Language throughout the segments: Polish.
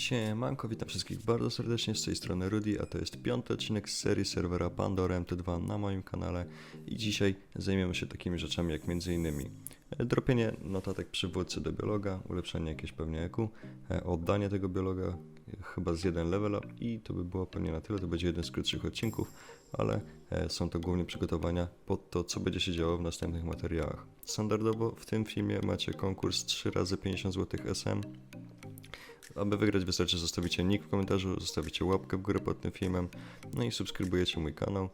Siemanko, witam wszystkich bardzo serdecznie z tej strony Rudy, a to jest piąty odcinek z serii serwera Pandora MT2 na moim kanale i dzisiaj zajmiemy się takimi rzeczami jak m.in. dropienie notatek przywódcy do biologa, ulepszenie jakieś pewnie EQ, e, oddanie tego biologa e, chyba z jeden level up i to by było pewnie na tyle, to będzie jeden z krótszych odcinków, ale e, są to głównie przygotowania pod to, co będzie się działo w następnych materiałach. Standardowo w tym filmie macie konkurs 3 razy 50 zł SM, aby wygrać wystarczy zostawicie nick w komentarzu, zostawicie łapkę w górę pod tym filmem, no i subskrybujecie mój kanał.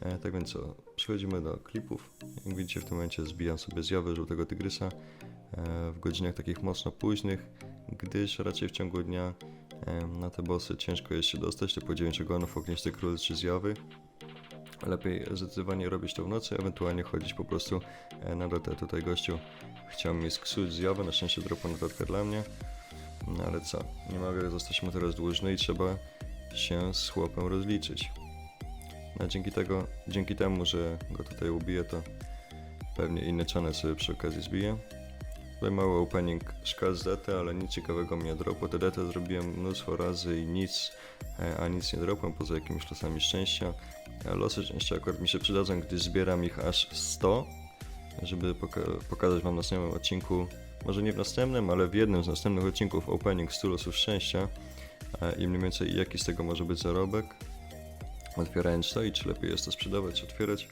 E, tak więc co, przechodzimy do klipów. Jak widzicie w tym momencie zbijam sobie zjawę żółtego tygrysa e, w godzinach takich mocno późnych, gdyż raczej w ciągu dnia e, na te bossy ciężko jest się dostać, typu 9 ogonów, ognisty król czy zjawy. Lepiej zdecydowanie robić to w nocy, ewentualnie chodzić po prostu e, na dotę. Tutaj gościu chciał mi sksuć zjawę, na szczęście dropał notatkę dla mnie. No ale co, nie mogę zostać mu teraz dłużny i trzeba się z chłopem rozliczyć. No dzięki tego, dzięki temu, że go tutaj ubiję, to pewnie inny channel sobie przy okazji zbiję. Tutaj mały opening z DT, ale nic ciekawego mnie dropło. Te DT zrobiłem mnóstwo razy i nic, e, a nic nie dropłem poza jakimiś losami szczęścia. A losy szczęścia akurat mi się przydadzą, gdyż zbieram ich aż 100, żeby poka- pokazać wam w następnym odcinku może nie w następnym, ale w jednym z następnych odcinków opening 100 losów szczęścia e, i mniej więcej jaki z tego może być zarobek. Otwierając to i czy lepiej jest to sprzedawać, czy otwierać.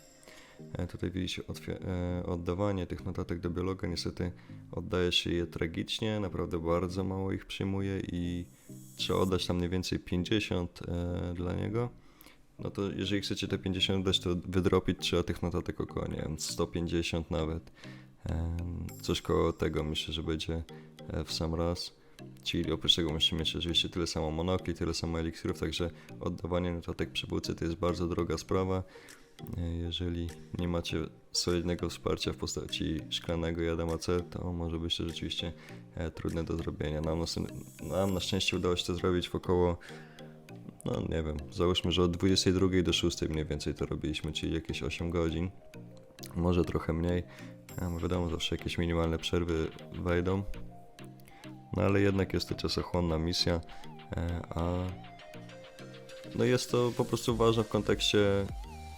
E, Tutaj widzicie e, oddawanie tych notatek do biologa. Niestety oddaje się je tragicznie, naprawdę bardzo mało ich przyjmuje i trzeba oddać tam mniej więcej 50 e, dla niego. No to jeżeli chcecie te 50 dać, to wydropić trzeba tych notatek około, nie wiem, 150 nawet. Coś koło tego myślę, że będzie e, w sam raz. Czyli oprócz tego musimy mieć oczywiście tyle samo monokli, tyle samo eliksirów, także oddawanie notatek przywódcy to jest bardzo droga sprawa. E, Jeżeli nie macie solidnego wsparcia w postaci szklanego C, to może być to rzeczywiście e, trudne do zrobienia. Nam, na, nam na szczęście udało się to zrobić w około, no nie wiem, załóżmy, że od 22 do 6 mniej więcej to robiliśmy, czyli jakieś 8 godzin, może trochę mniej. E, Wiadomo, zawsze jakieś minimalne przerwy wejdą. No ale jednak jest to czasochłonna misja, e, a no jest to po prostu ważne w kontekście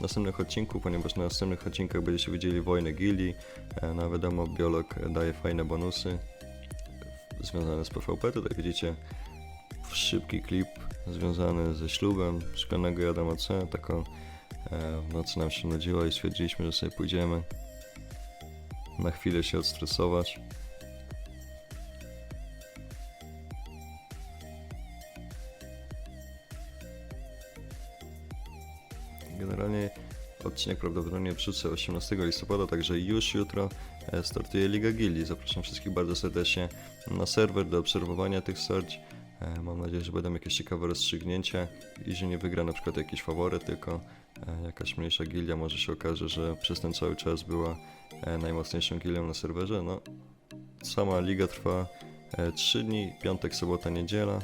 następnych odcinków, ponieważ na następnych odcinkach będziecie widzieli wojnę gildii. E, No wiadomo, biolog daje fajne bonusy związane z PvP. Tutaj widzicie szybki klip związany ze ślubem szklanego Jadama C. Taką e, w nam się nudziło i stwierdziliśmy, że sobie pójdziemy na chwilę się odstresować. Generalnie odcinek prawdopodobnie wrzucę 18 listopada, także już jutro e, startuje Liga Gildii. Zapraszam wszystkich bardzo serdecznie na serwer do obserwowania tych starć. E, Mam nadzieję, że będą jakieś ciekawe rozstrzygnięcia i że nie wygra na przykład jakiś faworyt, tylko e, jakaś mniejsza gildia. Może się okaże, że przez ten cały czas była e, najmocniejszą gildią na serwerze. No, sama liga trwa 3 dni, piątek, sobota, niedziela.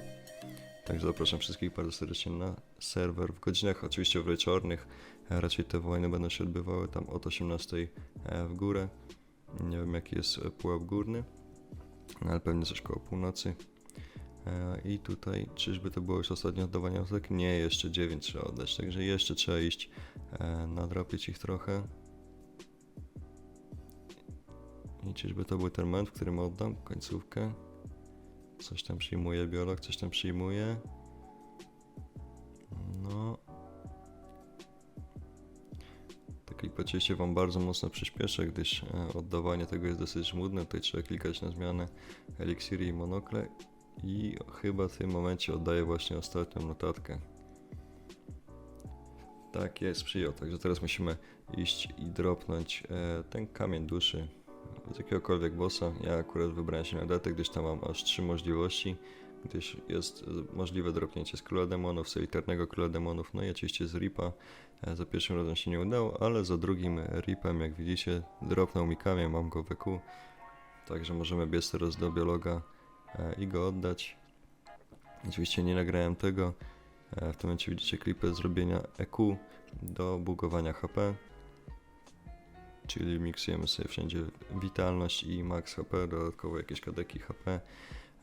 Także zapraszam wszystkich bardzo serdecznie na serwer w godzinach oczywiście wieczornych. E, Raczej te wojny będą się odbywały tam od 18 e, w górę. Nie wiem jaki jest pułap górny, no, ale pewnie coś koło północy. E, I tutaj, czyżby to było już ostatnie oddawanie notatek? Nie, jeszcze 9 trzeba oddać, także jeszcze trzeba iść e, nadrobić ich trochę. I czyżby to był ten moment, w którym oddam końcówkę? Coś tam przyjmuje biolog, coś tam przyjmuje. No. Te klip oczywiście Wam bardzo mocno przyspieszę, gdyż e, oddawanie tego jest dosyć żmudne. Tutaj trzeba klikać na zmianę eliksiry i monokle. I chyba w tym momencie oddaję właśnie ostatnią notatkę. Tak jest, przyjął. Także teraz musimy iść i dropnąć e, ten kamień duszy z jakiegokolwiek bossa. Ja akurat wybrałem się na datę, gdyż tam mam aż trzy możliwości. Gdyż jest możliwe dropnięcie z króla demonów, z elitarnego króla demonów, no i oczywiście z Ripa. E, Za pierwszym razem się nie udało, ale za drugim Ripem, jak widzicie, dropnął mi kamień, mam go w EQ. Także możemy biec teraz do biologa i go oddać. Oczywiście nie nagrałem tego. E, W tym momencie widzicie klipy zrobienia EQ do bugowania HP. Czyli miksujemy sobie wszędzie witalność i max HP, dodatkowo jakieś kadeki HP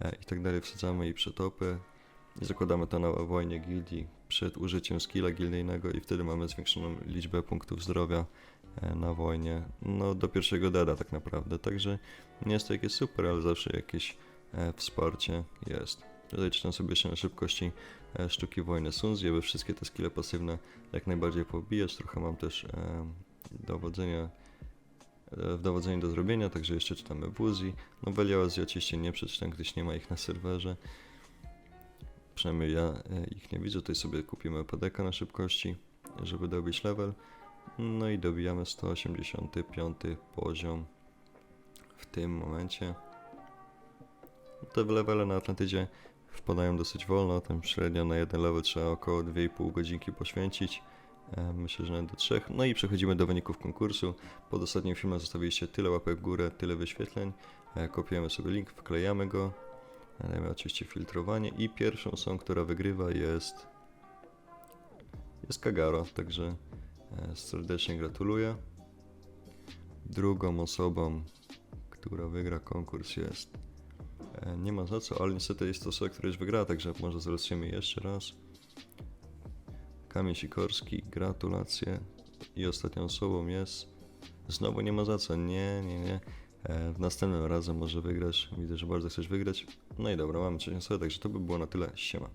e, i tak dalej wsadzamy i przetopy. I zakładamy to na wojnie gildii przed użyciem skilla gildyjnego i wtedy mamy zwiększoną liczbę punktów zdrowia e, na wojnie. No do pierwszego deda tak naprawdę. Także nie jest to jakieś super, ale zawsze jakieś e, wsparcie jest. Tutaj czytam sobie jeszcze na szybkości e, sztuki wojny Sun, żeby wszystkie te skille pasywne jak najbardziej pobijać. Trochę mam też e, dowodzenia e, w dowodzeniu do zrobienia, także jeszcze czytamy w Uzi. No Veliazy oczywiście nie przeczytam, gdyż nie ma ich na serwerze. Przynajmniej ja e, ich nie widzę. Tutaj sobie kupimy PDK na szybkości, żeby dobić level. No i dobijamy 185 poziom w tym momencie. Te levele na Atlantydzie wpadają dosyć wolno, tam średnio na jeden level trzeba około 2,5 godzinki poświęcić. E, Myślę, że do trzech. No i przechodzimy do wyników konkursu. Pod ostatnim filmem zostawiliście tyle łapek w górę, tyle wyświetleń. E, Kopiujemy sobie link, wklejamy go. E, Dajemy oczywiście filtrowanie i pierwszą osobą, która wygrywa jest jest Kagaro, także serdecznie gratuluję. Drugą osobą, która wygra konkurs jest nie ma za co, ale niestety jest to osoba, która już wygrała, także może zalosujemy jeszcze raz. Kamil Sikorski, gratulacje. I ostatnią osobą jest. Znowu nie ma za co, nie, nie, nie. E, następnym razem może wygrasz. Widzę, że bardzo chcesz wygrać. No i dobra, mamy trzecią osobę, także to by było na tyle. Siema.